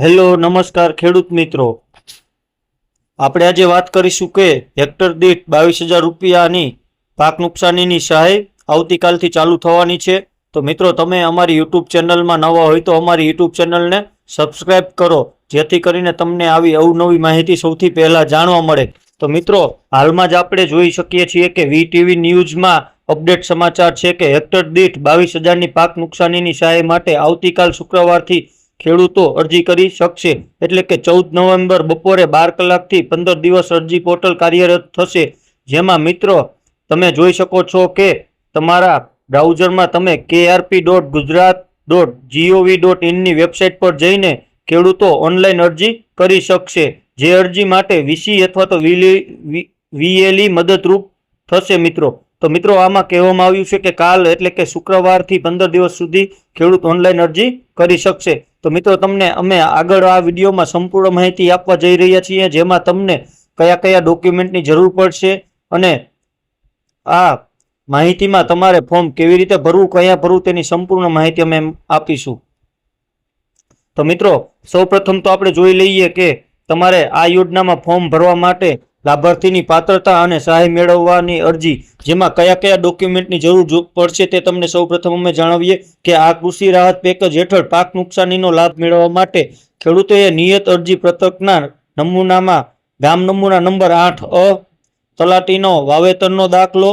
Hello, નમસ્કાર ખેડૂત મિત્રો. આપણે આજે વાત કરીશું કે હેક્ટર દીઠ બાવીસ હજાર રૂપિયાની પાક નુકસાનીની સહાય આવતીકાલથી ચાલુ થવાની છે. તો મિત્રો, તમે અમારી યુટ્યુબ ચેનલમાં નવા હોય તો અમારી યુટ્યુબ ચેનલને સબસ્ક્રાઇબ કરો, જેથી કરીને તમને આવી અવનવી માહિતી સૌથી પહેલાં જાણવા મળે. તો મિત્રો, હાલમાં જ આપણે જોઈ શકીએ છીએ કે વી ટીવી ન્યૂઝમાં અપડેટ સમાચાર છે કે હેક્ટર દીઠ બાવીસ હજારની પાક નુકસાનીની સહાય માટે આવતીકાલ શુક્રવારથી ખેડૂતો અરજી કરી શકશે. એટલે કે ચૌદ નવેમ્બર બપોરે બાર કલાકથી પંદર દિવસ અરજી પોર્ટલ કાર્યરત થશે. જેમાં મિત્રો, તમે જોઈ શકો છો કે તમારા બ્રાઉઝરમાં તમે KRP dot Gujarat dot G O V dot ઇનની website પર જઈને ખેડૂતો ઓનલાઈન અરજી કરી શકશે. જે અરજી માટે વીસી અથવા તો વીએલઈ મદદરૂપ થશે મિત્રો. તો મિત્રો, આમાં કહેવામાં આવ્યું છે કે કાલ એટલે કે શુક્રવારથી પંદર દિવસ સુધી ખેડૂત ઓનલાઈન અરજી કરી શકશે. તો મિત્રો, તમને અમે આગળ આ વિડીયોમાં સંપૂર્ણ માહિતી આપવા જઈ રહ્યા છીએ, જેમાં તમને કયા કયા ડોક્યુમેન્ટની જરૂર પડશે અને આ માહિતીમાં તમારે ફોર્મ કેવી રીતે ભરવું, કયા ભરવું તેની સંપૂર્ણ માહિતી અમે આપીશું. તો મિત્રો, સૌપ્રથમ તો આપણે જોઈ લઈએ કે તમારે આ યોજનામાં ફોર્મ ભરવા માટે લાભાર્થીની પાત્રતા અને સહાય મેળવવાની અરજી, જેમાં કયા કયા ડોક્યુમેન્ટની જરૂર પડશે તે તમને સૌપ્રથમ અમે જણાવીએ કે આ કૃષિ રાહત પેકેજ હેઠળ પાક નુકસાનીનો લાભ મેળવવા માટે ખેડૂતોએ નિયત અરજી પત્રકના નમૂનામાં ગામ નમૂના નંબર આઠ અ, તલાટીનો વાવેતરનો દાખલો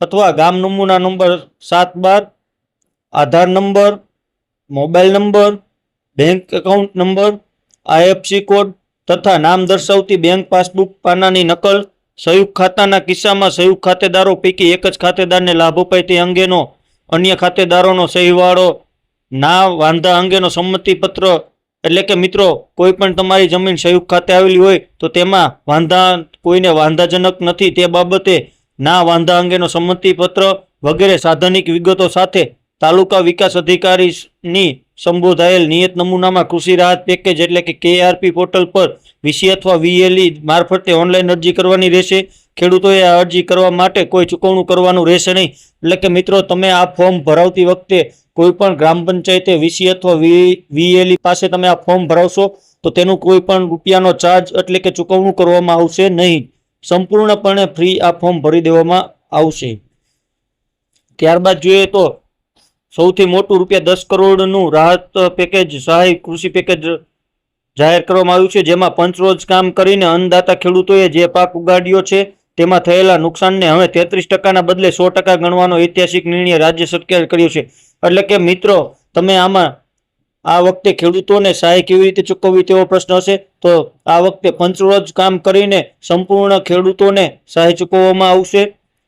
અથવા ગામ નમૂના નંબર સાત બાર, Aadhaar number, mobile number, bank account number, IFC code તથા નામ દર્શાવતી બેંક પાસબુક પાનાની નકલ, સંયુક્ત ખાતાના કિસ્સામાં સંયુક્ત ખાતેદારો પૈકી એક જ ખાતેદારને લાભ અપાય તે અંગેનો, અન્ય ખાતેદારોનો સહીવાળો, ના વાંધા અંગેનો સંમતિપત્ર, એટલે કે મિત્રો, કોઈ પણ તમારી જમીન સંયુક્ત ખાતે આવેલી હોય, તો તેમાં વાંધા, કોઈને વાંધાજનક નથી તે બાબતે ના વાંધા અંગેનો સંમતિપત્ર વગેરે સાધનિક વિગતો સાથે તાલુકા વિકાસ અધિકારીની સંબોધાયેલ નિયત નમૂનામાં કૃષિ રાહત પેકેજ એટલે કે કેઆરપી પોર્ટલ પર વીસી અથવા વીએલઈ મારફતે ઓનલાઈન અરજી કરવાની રહેશે. ખેડૂતોએ આ અરજી કરવા માટે કોઈ ચૂકવણું કરવાનું રહેશે નહીં. એટલે કે મિત્રો, તમે આ ફોર્મ ભરાવતી વખતે કોઈ પણ ગ્રામ પંચાયતે વીસી અથવા વીએલઈ પાસે તમે આ ફોર્મ ભરાવશો, તો તેનું કોઈ પણ રૂપિયાનો ચાર્જ એટલે કે ચૂકવણું કરવામાં આવશે નહીં. સંપૂર્ણપણે ફ્રી આ ફોર્મ ભરી દેવામાં આવશે. ત્યારબાદ જોઈએ તો સૌથી મોટું રૂપિયા દસ કરોડનું રાહત પેકેજ સહાય કૃષિ પેકેજ જાહેર કરવામાં આવ્યું છે, જેમાં પંચરોજ કામ કરીને અન્નદાતા ખેડૂતોએ જે પાક ઉગાડ્યો છે, તેમાં થયેલા નુકસાનને હવે તેત્રીસ ટકાના બદલે સો ટકા ગણવાનો ઐતિહાસિક નિર્ણય રાજ્ય સરકારે કર્યો છે. એટલે કે મિત્રો, તમે આમાં, આ વખતે ખેડૂતોને સહાય કેવી રીતે ચૂકવવી તેવો પ્રશ્ન હશે? તો આ વખતે પંચરોજ કામ કરીને સંપૂર્ણ ખેડૂતોને સહાય ચૂકવવામાં આવશે.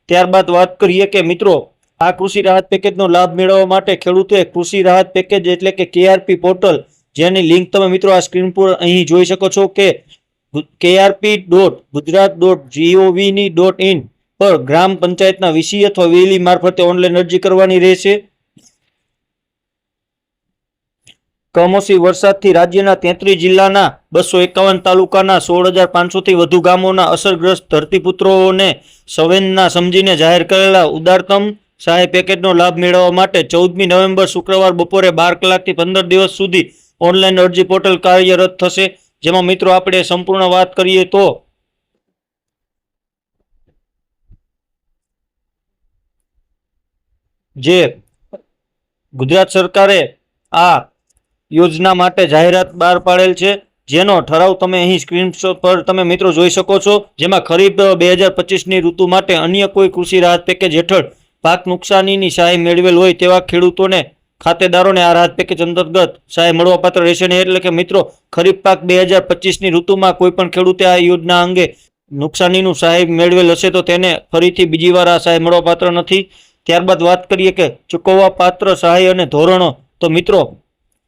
ત્યારબાદ વાત કરીએ કે મિત્રો આ કૃષિ રાહત પેકેજનો લાભ મેળવવા માટે ખેડૂતોએ કૃષિ રાહત પેકેજ એટલે કે કેઆરપી પોર્ટલ, જેની લિંક તમે મિત્રો આ સ્ક્રીન પર અહીં જોઈ શકો છો કે કેઆરપી ડોટ, ગુજરાત ડોટ જીઓવીની ડોટ ઇન પર ગ્રામ પંચાયતના વીસી અથવા વીલી મારફતે ઓનલાઈન અરજી કરવાની રહેશે. કમોસમી વરસાદથી રાજ્યના તેત્રીસ જિલ્લાના બસો એકાવન તાલુકાના સોળ હજાર પાંચસોથી વધુ ગામોના અસરગ્રસ્ત ધરતીપુત્રોને સંવેદના સમજીને જાહેર કરેલા ઉદારતમ સહાય પેકેજનો લાભ મેળવવા માટે ચૌદમી નવેમ્બર શુક્રવાર બપોરે બાર કલાકથી પંદર દિવસ સુધી ઓનલાઈન અરજી પોર્ટલ કાર્યરત થશે. જેમાં મિત્રો, આપણે સંપૂર્ણ વાત કરીએ તો જે ગુજરાત સરકારે આ યોજના માટે જાહેરાત બહાર પાડેલ છે, જેનો ઠરાવ તમે અહીં સ્ક્રીનશોટ પર તમે મિત્રો જોઈ શકો છો. જેમાં ખરીફ બે હજાર પચીસની ઋતુ માટે અન્ય કોઈ કૃષિ રાહત પેકેજ હેઠળ પાક નુકસાનીની સહાય મેળવેલ હોય તેવા ખેડૂતોને ખાતેદારોને આ રાહત પેકેજ અંતર્ગત સહાય મળવાપાત્ર રહેશે નહીં એટલે કે મિત્રો, ખરીફ પાક બે હજાર પચીસની ઋતુમાં કોઈપણ ખેડૂતે આ યોજના અંગે નુકસાનીનું સહાય મેળવેલ હશે તો તેને ફરીથી બીજી વાર આ સહાય મળવાપાત્ર નથી. ત્યારબાદ વાત કરીએ કે ચૂકવવા પાત્ર સહાય અને ધોરણો, તો મિત્રો,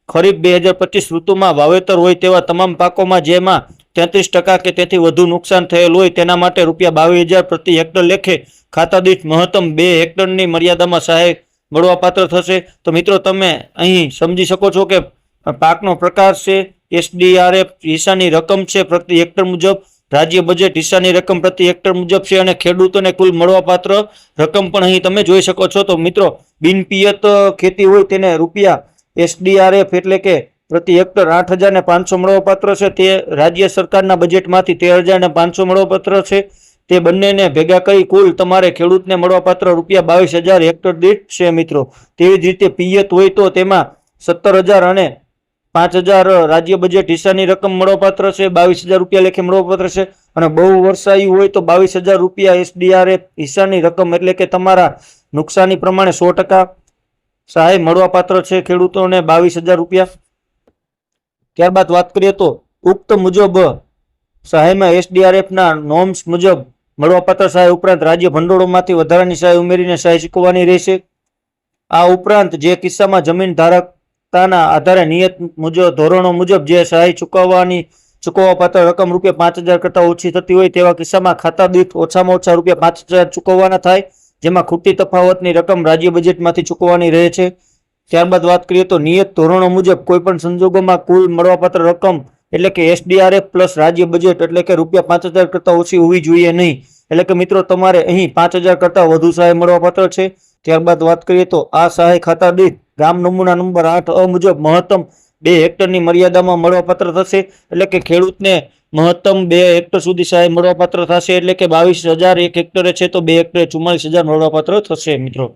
ખરીફ બે હજાર પચીસ ઋતુમાં વાવેતર હોય તેવા તમામ પાકોમાં જેમાં તેત્રીસ ટકા કે તેથી વધુ નુકસાન થયેલ હોય તેના માટે રૂપિયા બાવીસ હજાર પ્રતિ હેક્ટર લેખે ખાતા દીઠ મહત્તમ બે હેક્ટરની મર્યાદામાં સહાય મળવાપાત્ર થશે. તો મિત્રો, તમે અહીં સમજી શકો છો કે પાકનો પ્રકાર છે, એસડીઆરએફ હિસ્સાની રકમ છે પ્રતિ હેક્ટર મુજબ, રાજ્ય બજેટ હિસ્સાની રકમ પ્રતિ હેક્ટર મુજબ છે અને ખેડૂતોને કુલ મળવાપાત્ર રકમ પણ અહીં તમે જોઈ શકો છો. તો મિત્રો, બિનપિયત ખેતી હોય તેને રૂપિયા એસડીઆરએફ એટલે કે પ્રતિ હેક્ટર આઠ હજાર ને પાંચસો મળવાપાત્ર છે. તે રાજ્ય સરકારના બજેટમાંથી તેર હજાર ને પાંચસો મળવાપાત્ર છે. તે બંનેને ભેગા કરી કુલ તમારે ખેડૂતને મળવાપાત્ર રૂપિયા બાવીસ હજાર હેક્ટર દીઠ છે મિત્રો. તેવી જ રીતે પિયત હોય તો તેમાં સત્તર હજાર અને પાંચ હજાર રાજ્ય બજેટ હિસ્સાની રકમ મળવાપાત્ર છે. બાવીસ હજાર રૂપિયા લેખે મળવાપાત્ર છે. અને બહુ વર્ષાયું હોય તો બાવીસ હજાર રૂપિયા એસડીઆરએફ હિસ્સાની રકમ એટલે કે તમારા નુકસાની પ્રમાણે સો ટકા સહાય મળવાપાત્ર છે ખેડૂતોને બાવીસ હજાર રૂપિયા. ત્યારબાદ વાત કરીએ તો ઉક્ત મુજબ સહાયમાં એસડીઆરએફના નોર્મ્સ મુજબ મળવાપાત્ર સહાય ઉપરાંત રાજ્ય ભંડોળોમાંથી વધારાની સહાય ઉમેરીને સહાય ચૂકવવાની રહેશે. આ ઉપરાંત જે કિસ્સામાં જમીન ધારકતાના આધારે નિયત મુજબ, ધોરણો મુજબ જે સહાય ચૂકવવાની, ચૂકવવાપાત્ર રકમ રૂપિયા પાંચ હજાર કરતાં ઓછી થતી હોય તેવા કિસ્સામાં ખાતા દીઠ ઓછામાં ઓછા રૂપિયા પાંચ હજાર ચૂકવવાના થાય, જેમાં ખૂટતી તફાવતની રકમ રાજ્ય બજેટમાંથી ચૂકવવાની રહે છે. ત્યારબાદ વાત કરીએ તો નિયત ધોરણો મુજબ કોઈપણ સંજોગોમાં કુલ મળવાપાત્ર રકમ એટલે કે એસડીઆરએફ પ્લસ રાજ્ય બજેટ એટલે કે રૂપિયા પાંચ હજાર કરતાં ઓછી હોવી જોઈએ નહીં. એટલે કે મિત્રો, તમારે અહીં પાંચ હજાર કરતાં વધુ સહાય મળવાપાત્ર છે. ત્યારબાદ વાત કરીએ તો આ સહાય ખાતા દીઠ ગામ નમૂના નંબર આઠ અ મુજબ મહત્તમ બે હેક્ટરની મર્યાદામાં મળવાપાત્ર થશે. એટલે કે ખેડૂતને મહત્તમ બે હેક્ટર સુધી સહાય મળવાપાત્ર થશે. એટલે કે બાવીસ હજાર એક હેક્ટરે છે તો બે હેક્ટરે ચુમ્માલીસ હજાર મળવાપાત્ર થશે મિત્રો.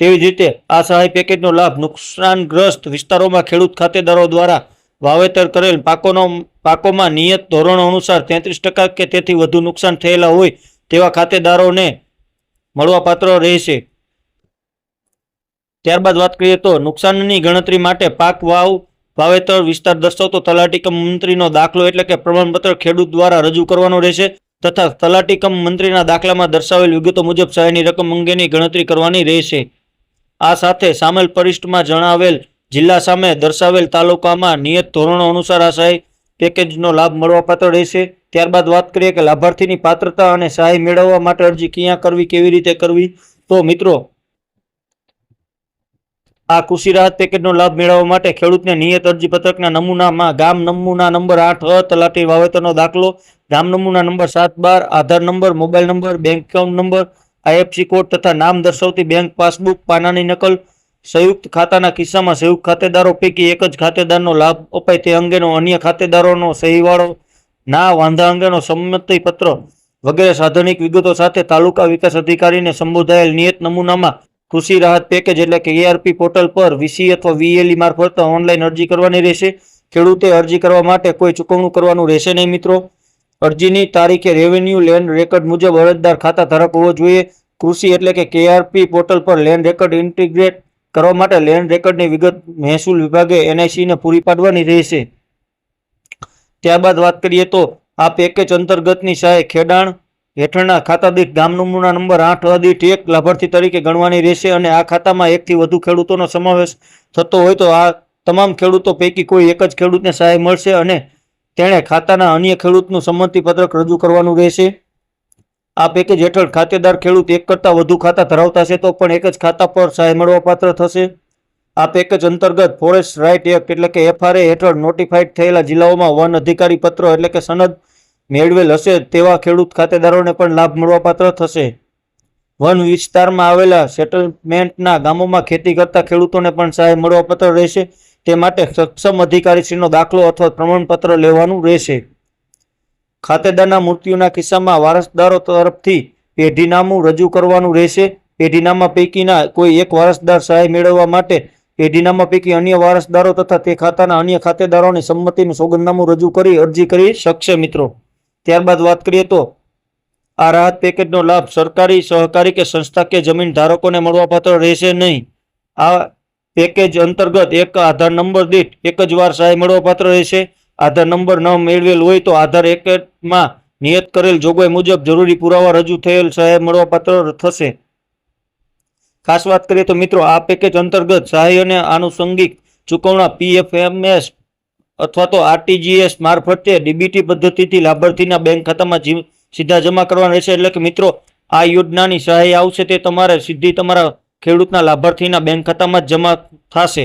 તેવી જ રીતે આ સહાય પેકેજનો લાભ નુકસાનગ્રસ્ત વિસ્તારોમાં ખેડૂત ખાતેદારો દ્વારા વાવેતર કરેલ પાકોનો પાકોમાં નિયત ધોરણો અનુસાર તેત્રીસ ટકા કે તેથી વધુ નુકસાન થયેલા હોય તેવા ખાતેદારોને મળવાપાત્ર રહેશે. ત્યારબાદ વાત કરીએ તો નુકસાનની ગણતરી માટે પાક વાવ, વાવેતર વિસ્તાર દર્શાવતો તલાટીકમ મંત્રીનો દાખલો એટલે કે પ્રમાણપત્ર ખેડૂત દ્વારા રજૂ કરવાનો રહેશે તથા તલાટીકમ મંત્રીના દાખલામાં દર્શાવેલ વિગતો મુજબ સહાયની રકમ અંગેની ગણતરી કરવાની રહેશે. આ સાથે સામેલ પરિષ્ઠમાં જણાવેલ જિલ્લા સામે દર્શાવેલ તાલુકામાં નિયત ધોરણો અનુસાર આ સહાય પેકેજનો લાભ મળવાપાત્ર રહેશે. ત્યારબાદ વાત કરીએ કે લાભાર્થીની પાત્રતા અને સહાય મેળવવા માટે અરજી ક્યાં કરવી, કેવી રીતે કરવી? તો મિત્રો, આ કૃષિ રાહત પેકેજનો લાભ મેળવવા માટે ખેડૂતને નિયત અરજીપત્રકના નમૂનામાં ગામ નમૂના નંબર આઠ, અ તલાટી વાવેતરનો દાખલો, ગામ નમૂના નંબર સાત બાર, Aadhaar number, mobile number, bank account number IFC code તથા નામ દર્શાવતી બેંક પાસબુક, પાનાની નકલ, સંયુક્ત ખાતાના કિસ્સામાં સંયુક્ત ખાતેદારો પૈકી એક જ ખાતેદારનો લાભ અપાય તે અંગેનો અન્ય ખાતેદારોનો સહીવાળો, ના વાંધા અંગેનો સંમતિ પત્ર વગેરે સાધનિક વિગતો સાથે તાલુકા વિકાસ અધિકારીને સંબોધાયેલ નિયત નમૂનામાં કૃષિ રાહત પેકેજ એટલે કે એઆરપી પોર્ટલ પર વીસી અથવા વીએલઈ મારફત ઓનલાઈન અરજી કરવાની રહેશે. ખેડૂતે અરજી કરવા માટે કોઈ ચૂકવણું કરવાનું રહેશે નહીં મિત્રો. અરજીની તારીખે રેવન્યુ લેન્ડ રેકર્ડ મુજબ અરજદાર ખાતા ધારક હોવો જોઈએ. કૃષિ એટલે કે કેઆરપી પોર્ટલ પર લેન્ડ રેકર્ડ ઇન્ટિગ્રેટ કરવા માટે લેન્ડ રેકર્ડની વિગત મહેસૂલ વિભાગે એનઆઈસીને પૂરી પાડવાની રહેશે. ત્યારબાદ વાત કરીએ તો આ પેકેજ અંતર્ગતની સહાય ખેડાણ હેઠળના ખાતા દીઠ ગામ નમૂના નંબર આઠ દીઠ એક લાભાર્થી તરીકે ગણવાની રહેશે અને આ ખાતામાં એકથી વધુ ખેડૂતોનો સમાવેશ થતો હોય તો આ તમામ ખેડૂતો પૈકી કોઈ એક જ ખેડૂતને સહાય મળશે અને તેણે ખાતાના અન્ય ખેડૂતનું સંમતિ પત્રક રજૂ કરવાનું રહેશે. આ પેકેજ હેઠળ ખાતેદાર ખેડૂત એક કરતાં વધુ ખાતા ધરાવતા છે તો પણ એક જ ખાતા પર સહાય મળવાપાત્ર થશે. આ પેકેજ અંતર્ગત ફોરેસ્ટ રાઇટ એક્ટ એટલે કે એફઆરએ હેઠળ નોટિફાઈડ થયેલા જિલ્લાઓમાં વન અધિકારી પત્ર એટલે કે સનદ મેળવેલ હશે તેવા ખેડૂત ખાતેદારોને પણ લાભ મળવાપાત્ર થશે. વન વિસ્તારમાં આવેલા સેટલમેન્ટના ગામોમાં ખેતી કરતા ખેડૂતોને પણ સહાય મળવાપાત્ર રહેશે. તે માટે સક્ષમ અધિકારીશ્રીનો દાખલો અથવા પ્રમાણપત્ર લેવાનું રહેશે. ખાતેદારના મૃત્યુના કિસ્સામાં વારસદારો તરફથી પેઢીનામું રજૂ કરવાનું રહેશે. પેઢીનામા પૈકીના કોઈ એક વારસદાર સહાય મેળવવા માટે પેઢીનામા પૈકી અન્ય વારસદારો તથા તે ખાતાના અન્ય ખાતેદારોની સંમતિનું સોગંદનામું રજૂ કરી અરજી કરી શકશે મિત્રો. ત્યારબાદ વાત કરીએ તો આ રાહત પેકેજનો લાભ સરકારી સહકારી કે સંસ્થા કે જમીન ધારકોને મળવાપાત્ર રહેશે નહીં. આ પેકેજ અંતર્ગત એક આધાર નંબર દીઠ એક જ વાર સહાય મળવાપાત્ર રહેશે. આધાર નંબર ન મેળવેલ હોય તો આધાર એકમાં નિયત કરેલ જોગવાઈ મુજબ જરૂરી પુરાવા રજૂ થયેલ સહાય મળવાપાત્ર થશે. ખાસ વાત કરીએ તો મિત્રો, આ પેકેજ અંતર્ગત સહાય અને આનુષંગિક ચૂકવણા પીએફએમએસ અથવા તો આરટીજીએસ મારફતે ડીબીટી પદ્ધતિથી લાભાર્થીના બેંક ખાતામાં સીધા જમા કરવાના રહેશે. એટલે કે મિત્રો, આ યોજનાની સહાય આવશે તે તમારે સીધી તમારા ખેડૂતના લાભાર્થીના બેંક ખાતામાં જમા થશે.